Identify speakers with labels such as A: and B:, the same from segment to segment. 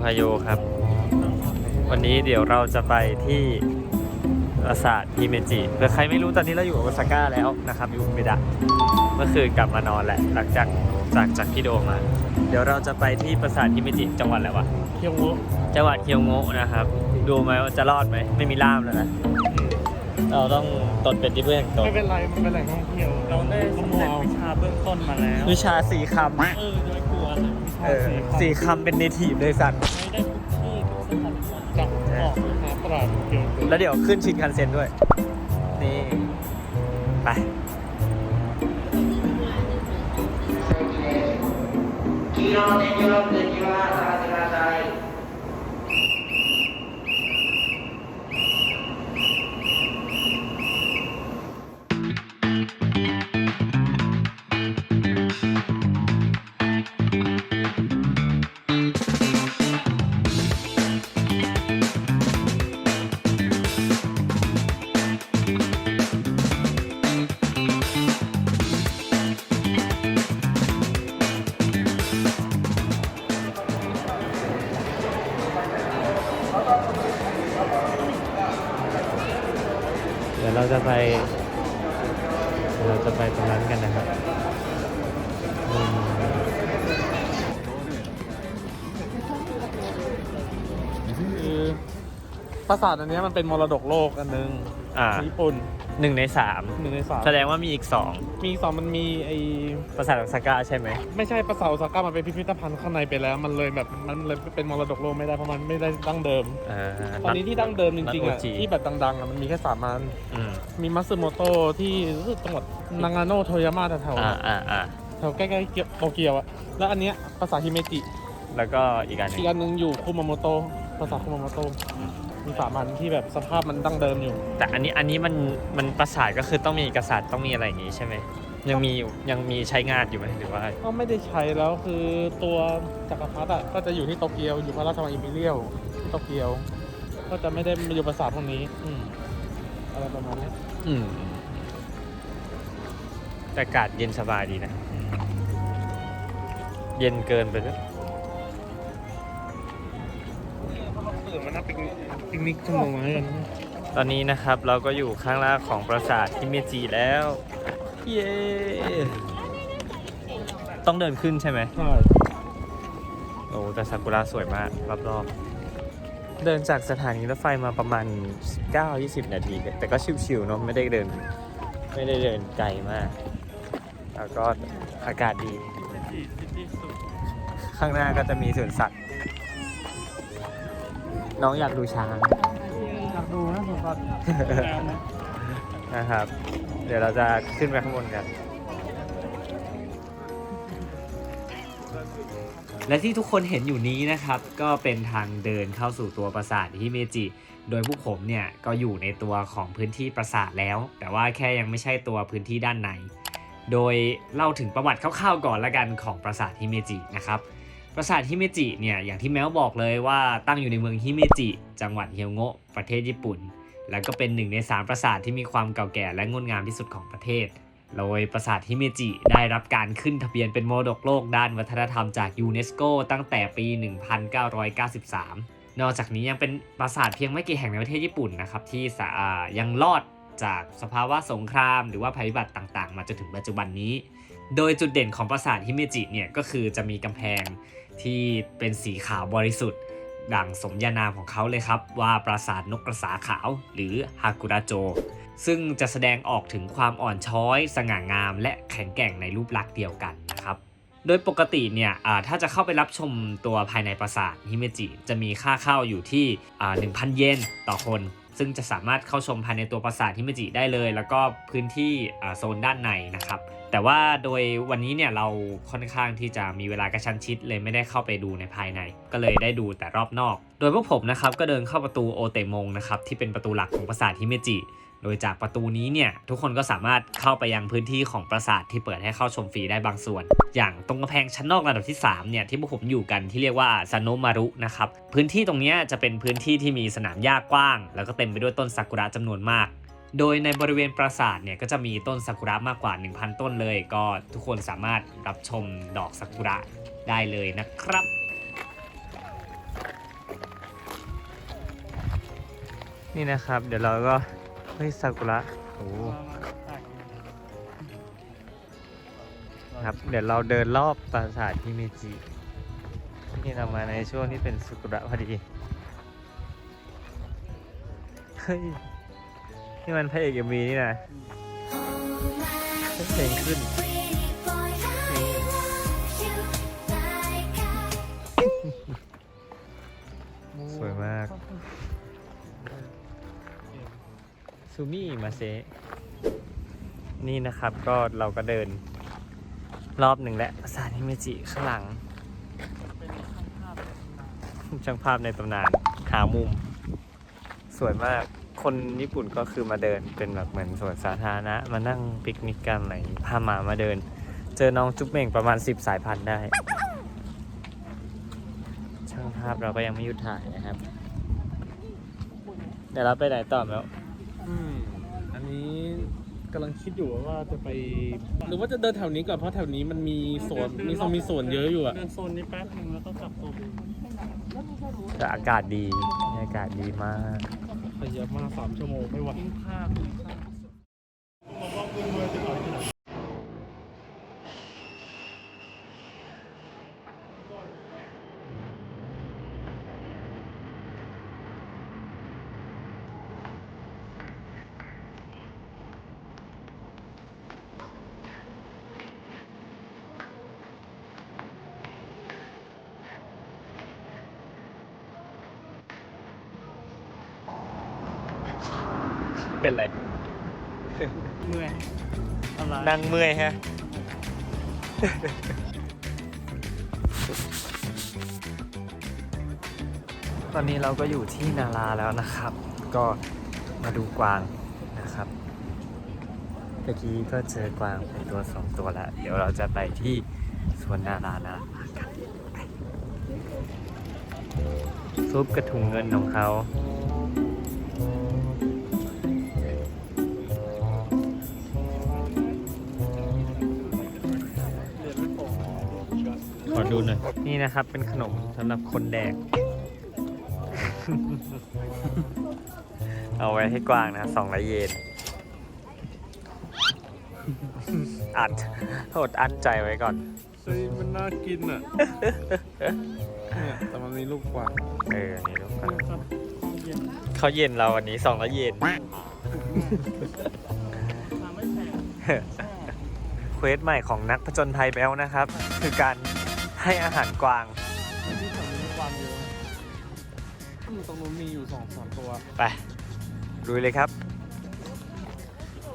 A: ไฮโอครับ วันนี้เดี๋ยวเราจะไปที่ปราสาทฮิเมจิเผื่อใครไม่รู้ตอนนี้เราอยู่โอซาก้าแล้วนะครับ อยู่อุเบดะเมื่อคืนกลับมานอนแหละ หลังจากจากจากที่โดมา เดี๋ยวเราจะไปที่ปราสาทฮิเมจิจังหวัดอะไรวะ
B: เคียวโงะ
A: จังหวัดเคียวโงะนะครับ ดูไหมว่าจะรอดไหมไม่มีล่ามแล้วนะอืมเราต้องตนเป็นที่เพื่อนตน
B: ไม่เป็นไร มันเป็นแหล่งท่องเที่ยว
C: เราได้สำเร็จวิชาเบื้องต้นมาแล้ว
A: วิชาสี่ค
C: เออโดย กลัวนะ ำ
A: เออสี่คำเป็นเนทีฟเลยสัตว์
C: ไม่ได้ทุกที่ทุกสถานที่
B: จับออกหาตลาดเคียวโงะ
A: แล้วเดี๋ยวขึ้นชินคันเซ็นด้วย นี่ ไป
D: 黄色の電気ブロックには探してください。
A: ดี๋ยวเราจะไปเดี๋ยวเราจะไปตรงนั้นกันนะครับอืม
B: คือปราสาทอันเนี้ยมันเป็นมรดกโลกอันหนึง
A: อ่า
B: ของญี่ปุ่น
A: หนึ่งในสาม
B: หนึ่งในสาม
A: แสดงว่ามีอีกสอง
B: มีสองมันมีไอ
A: ปราสาทโอซาก้าใช่ไหม
B: ไม่ใช่ปราสาทโอซาก้ามันเป็นพิพิธภัณฑ์ข้างในไปแล้ว มันเลยแบบมันเลยเป็นมรดกโลกไม่ได้เพราะมันไม่ได้ดั้งเดิม
A: อ่า
B: ตอนนี้ที่ดั้งเดิมจริงๆอะ
A: นัด OG
B: ที่แบบดังๆอะมันมีแค่สามอัน
A: อืม
B: มีมัตสึโมโตะที่รู้สึกจังหวัดนางาโนะโทยาม่าแถว
A: อ่าอ่าอ่า
B: ๆแถวใกล้ๆเกียวโตเกียวอะแล้วอันเนี้ยปราสาทฮิเมจิ
A: แล้วก็อีกอันหนึ
B: อี
A: ง
B: กอันหนึงอยู่คุมาโมโตะปราสาทคุมาโมโตะ มีสามอันที่แบบสภาพมันดั้งเดิมอยู่
A: แต่อันนี้อันนี้มันมันปราสาทก็คือต้องมีกษัตริย์ต้องมีอะไรอย่างงี้ใช่ไหมยังมีอยู่ยังมีใช้งานอยู่ไหมหรือว่า
B: ก็ไม่ได้ใช้แล้วคือตัวจักรพรรดิอะก็จะอยู่ที่โตเกียวอยู่พระราชวังอิมพีเรียลที่โตเกียว ก็จะไม่ได้มาอยู่ปราสาทพวกนี้
A: อืม
B: อะไรประมาณนี้
A: อืมแต่อากาศเย็นสบายดีนะ เย็นเกินไปด้ว ย
B: ตื่นมานั่งปิกนิกปิกนิกชั่วโมงแล้วกัน
A: ตอนนี้นะครับเราก็อยู่ข้างล่างของปราสาทฮิเมจิแล้ว เย้ ต้องเดินขึ้นใช่ไหม
B: ใช่
A: โอ้แต่ซากุระสวยมากรอบๆ เดินจากสถานีรถไฟมาประมาณ9-20 นาที แต่ก็ชิวๆเนาะไม่ได้เดิน ไม่ได้เดินไกลมาก แล้วก็อากาศดี ข้างหน้าก็จะมีสวนสัตว์ น้องอยากดูช้าง
B: อยากดูนะสมบัติ
A: นะครับ เดี๋ยวเราจะขึ้นไปข้างบนกัน และที่ทุกคนเห็นอยู่นี้นะครับ ก็เป็นทางเดินเข้าสู่ตัวปราสาทฮิเมจิ โดยพวกผมเนี่ยก็อยู่ในตัวของพื้นที่ปราสาทแล้ว แต่ว่าแค่ยังไม่ใช่ตัวพื้นที่ด้านใน โดยเล่าถึงประวัติคร่าวๆก่อนละกันของปราสาทฮิเมจินะครับ ปราสาทฮิเมจิเนี่ยอย่างที่แมวบอกเลยว่าตั้งอยู่ในเมืองฮิเมจิจังหวัดเฮียวโงะประเทศญี่ปุ่น แล้วก็เป็นหนึ่งในสามปราสาทที่มีความเก่าแก่และงดงามที่สุดของประเทศ โดยปราสาทฮิเมจิได้รับการขึ้นทะเบียนเป็นมรดกโลกด้านวัฒนธรรมจากยูเนสโกตั้งแต่ปี 1993 นอกจากนี้ยังเป็นปราสาทเพียงไม่กี่แห่งในประเทศญี่ปุ่นนะครับที่ยังรอดจากสภาวะสงคราม หรือว่าภัยพิบัติต่างๆ มาจนถึงปัจจุบันนี้ โดยจุดเด่นของปราสาทฮิเมจิเนี่ยก็คือจะมีกำแพง ที่เป็นสีขาวบริสุทธิ์ ดังสมญานามของเขาเลยครับ ว่าปราสาทนกกระสาขาวหรือฮากุระโจ ซึ่งจะแสดงออกถึงความอ่อนช้อย สง่างาม และแข็งแกร่งในรูปลักษณ์เดียวกันนะครับโดยปกติเนี่ยถ้าจะเข้าไปรับชมตัวภายในปราสาทฮิเมจิ จะมีค่าเข้าอยู่ที่อ่า1,000 เยนต่อคน ซึ่งจะสามารถเข้าชมภายในตัวปราสาทฮิมจิได้เลย แล้วก็พื้นที่โซนด้านในนะครับ แต่ว่าโดยวันนี้เนี่ยเราค่อนข้างที่จะมีเวลากระชั้นชิดเลยไม่ได้เข้าไปดูในภายใน ก็เลยได้ดูแต่รอบนอก โดยพวกผมนะครับก็เดินเข้าประตูโอเตมงนะครับที่เป็นประตูหลักของปราสาทฮิเมจิ โดยจากประตูนี้เนี่ยทุกคนก็สามารถเข้าไปยังพื้นที่ของปราสาทที่เปิดให้เข้าชมฟรีได้บางส่วน อย่างตรงกระแพงชั้นนอกระดับที่3เนี่ยที่พวกผมอยู่กันที่เรียกว่าซานโนมารุนะครับพื้นที่ตรงนี้จะเป็นพื้นที่ที่มีสนามหญ้ากว้าง แล้วก็เต็มไปด้วยต้นซากุระจำนวนมากโดยในบริเวณปราสาทเนี่ยก็จะมีต้นซากุระมากกว่า 1,000 ต้นเลย ก็ทุกคนสามารถรับชมดอกซากุระได้เลยนะครับ นี่นะครับ เดี๋ยวเราก็ ฮ้ยซากุระโอ้ครับ เดี๋ยวเราเดินรอบปราสาทฮิเมจินี่เรามาในช่วงที่เป็นซากุระพอดี เฮ้ย นี่มันพระเอกเอ็มวีนี่นะเพลงขึ้นสวยมาก ซูมิมาเซนี่นะครับก็เราก็เดิน รอบหนึ่งแล้วปราสาทฮิเมจิข้างหลังช่างภาพในตำนานหามุม สวยมากคนญี่ปุ่นก็คือมาเดินเป็นแบบเหมือนสวนสาธารณะ มานั่งปิกนิกกันอะไรพาหมามาเดิน เจอน้องจุ๊บเม่งประมาณ10สายพันธุ์ได้ ช่างภาพเราก็ยังไม่หยุดถ่ายนะครับ เดี๋ยวเราไปไหนต่อแล้ว
B: อืมอันนี้กำลังคิดอยู่ว่าจะไป หรือว่าจะเดินแถวนี้ก่อนเพราะแถวนี้มันมีสวนมีทรงมีสวนเยอะอยู่อะ
C: เดินโซนนี้แป๊บนึงแล้วก็กลับโซนอื่น
A: แต่อากาศดี อากาศดีมาก
B: ขยับมาสามชั่วโมงไม่ไหว
C: กินข้าวกินข้าว
A: เป็นไร
C: เมื่อยอะไร
A: นั่งเมื่อยฮะ ตอนนี้เราก็อยู่ที่นาราแล้วนะครับ ก็มาดูกวางนะครับเมื่อกี้ก็เจอกวางไปตัวสองตัวแล้ว เดี๋ยวเราจะไปที่สวนนารานากันไปซุปกระถุงเงินของเขา ดูหน่อย นี่นะครับเป็นขนมสำหรับคนแดก เอาไว้ให้กวางนะสองร้อยเยน อัดโทษอันใจไว้ก่อน
B: เฮ้ยมันน่ากินอะเนี่ยแต่มันมีลูกกวาง
A: เออนี่ลูกกวาง
C: ครับเย็น
A: เขาเย็นเราวันนี้สองร้อยเยน
C: ทางไม่แพง
A: เควสใหม่ของนักผจญภัยแบลนะครับ คือการ ให้อาหารกวาง
B: ที่แถวนี้มีกวางเยอะอืมตรงนู้นมีอยู่สองสามตัว
A: ไปลุยเลยครับ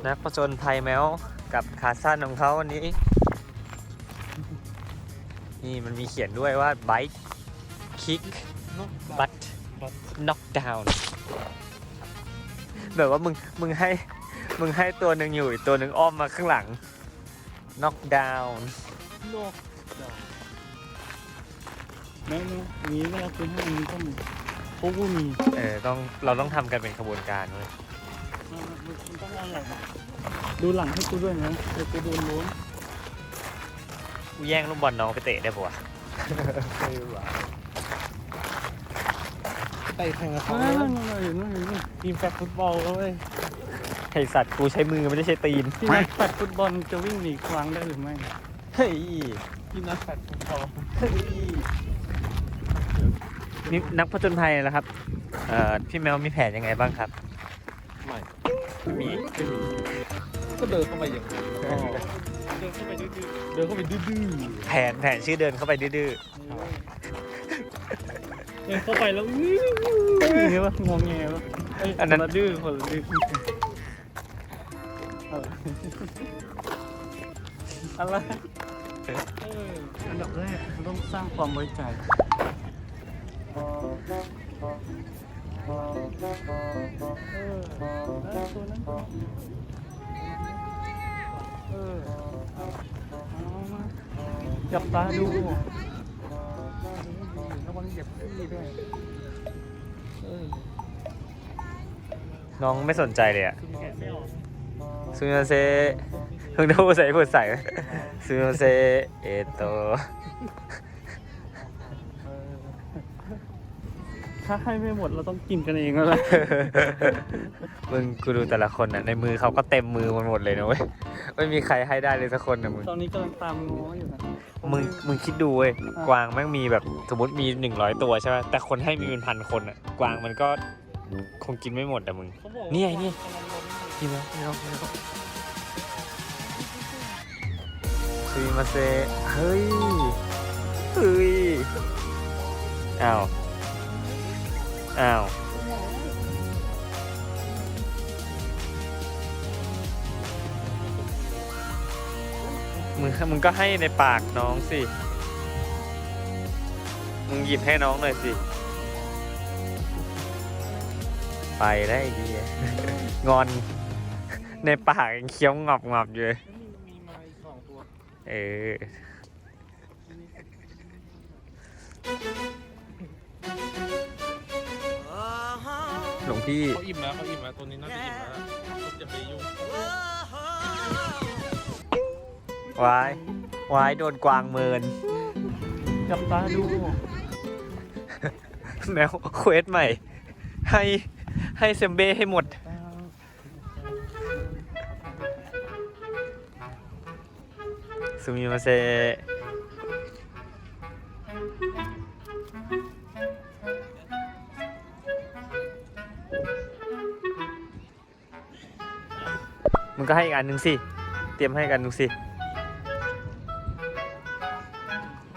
A: นักผจญภัยแมวกับขาสั้นของเขาวันนี้ นี่มันมีเขียนด้วยว่า bite kick but knock down แบบว่ามึงมึงให้มึงให้ตัวหนึ่งอยู่อีกตัวหนึ่งอ้อมมาข้างหลัง knock down
B: โลก
C: แม่เนี่ยนี้เวลาคุณให้อันนี้ก็มีพวกกูมี
A: เออต้องเราต้องทำกันเป็นขบวนการเว้ย
C: มันมันต้องเอาหลังดูหลังให้กูด้วยนะเดี๋ยวกูโดนล้วง
A: กูแย่งลูกบอลน้องไปเตะได้ปะวะ
B: ไปแข่งกับเขา
C: นั่น
B: เลย
C: นั่นนั่นอยู่นั่นอยู่นี่ทีมแฟกฟุตบอลเว้ย
A: ไอสัตว์กูใช้มือไม่ได้ใช้ตีน
C: ที่นักแฟกฟุตบอลจะวิ่งหนีคว้างได้หรือไม่
A: เฮ้ย
B: ที่นักแข่งของเขา
A: นี่นักผจญภัยแล้วครับเอ่อพี่แมวมีแผนยังไงบ้างครับ
B: ไม่
A: มี
B: ก็เดินเข้าไปอย่างนี้
C: เดินเข้าไปดื้อ
B: เดินเข้าไปดื้อ
A: แผนแผนชื่อเดินเข้าไปดื้อ
C: ๆเดินเข้าไปแล้วอื้ออย่างเงี้ยปะงงแงปะเย
A: อันนั้น
C: คละดื้อคนละดื้ออะไรเอออันดับแรกมันต้องสร้างความไว้ใจ เออแล้วตัวนั้นเออเอามาจับตาดูระวังเหยียบขี้ด้วยเออ
A: น้องไม่สนใจเลยอะ
C: คือแกะไม่ออก
A: ซูนเซเพิ่งดูใส่พูดใส่ซูนเซเอโต
C: เออ ถ้าให้ไม่หมดเราต้องกินกันเองแล้วแหละ
A: มึงกูดูแต่ละคนอะในมือเขาก็เต็มมือมันหมดเลยนะเว้ยไม่มีใครให้ได้เลยสักคนนะมึง
C: ตอนนี้กำลังตามง้ออยู่นะ
A: มึงมึงคิดดูเว้ยกวางแม่งมีแบบสมมติมีหนึ่งร้อยตัวใช่ไหมแต่คนให้มีเป็นพันคนอะกวางมันก็คงกินไม่หมดอะมึง
C: เขาบอกว่า
A: นี่ไงนี่กินไหมไม่เอาไม่เอาซีมาเซเฮ้ยเฮ้ยอ้าว อ้าว มึงมึงก็ให้ในปากน้องสิ มึงหยิบให้น้องหน่อยสิ ไปแล้วไอ้เหี้ยงอน ในปากยังเคี้ยวงับงับๆอยู่เลย
B: มีมาอีกสองตัว
A: เออ หลวงพี่
B: เขาอิ่มแล้วเขาอิ่มแล้วตัวนี้น่าจะอิ่มแล้วต้องจะไปยุ่ง
A: วายวายโดนกวางเมิน
C: จับตาดู
A: แมวเควสใหม่ ให้ให้เซมเบ้ให้หมด สุมิมาเซ ก็ให้อีกอันหนึ่งสิ เตรียมให้อีกอันหนึ่งสิ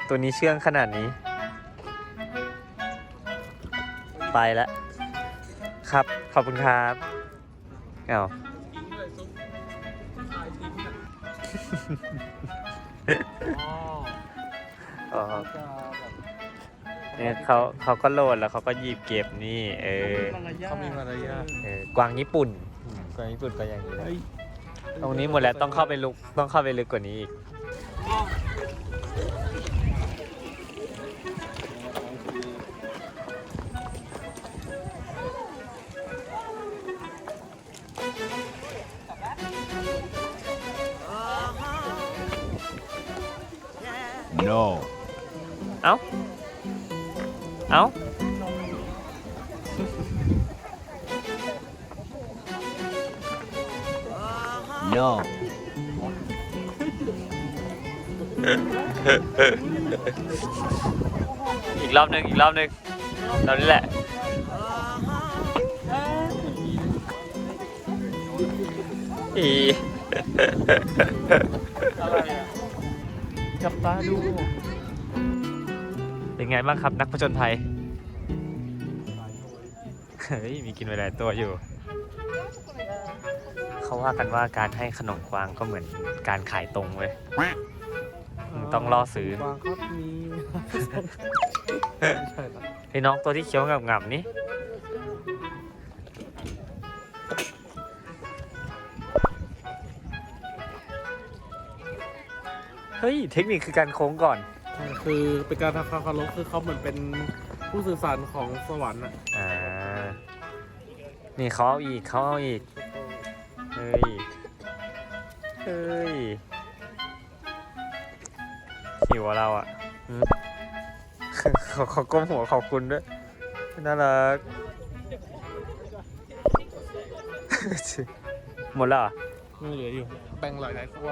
A: ตัวนี้เชื่องขนาดนี้ ไปแล้ว ครับ ขอบคุณครับเอา
B: ทิ้งเลยซุปขายทิ้งอะอ๋อ
A: อ๋อ
B: จะแบบ
A: เนี่ยเขาเขาก็โหลดแล้วเขาก็หยิบเก็บนี่ เออ
B: เขามีมารยาท
A: เออกวางญี่ปุ่นอืมกวางญี่ปุ่นก็อย่างนี้แหละ
B: เฮ้ย
A: ตรงนี้หมดแล้วต้องเข้าไปลึกต้องเข้าไปลึกกว่านี้อีก
E: No.
A: เอ้า เอ้า
E: No.
A: อีกรอบหนึ่งอีกรอบหนึ่งตอนนี้แหละ อี
B: อะไรอะ
C: จับตาดู
A: เป็นไงบ้างครับนักผจญภัย เฮ้ย มีกินไปหลายตัวอยู่ เขาว่ากันว่าการให้ขนมกวางก็เหมือนการขายตรงเว้ยมึงต้องล่อซื้อ
B: วางครับมีไม่ใช่หรอก
A: ไอ้น้องตัวที่เคี้ยวงับๆนี่เฮ้ย เทคนิคคือการโค้งก่อน
B: คือเป็นการทำความเคารพคือเขาเหมือนเป็นผู้สื่อสารของสวรรค์อะ
A: อ่า นี่เขาเอาอีกเขาเอาอีก หิวอะเราอะหืมเขาเขาก้มหัวขอบคุณด้วยน่ารักหมดแล้วเหรอ
B: ยังเหลืออยู่ แบ่งหลายๆตัว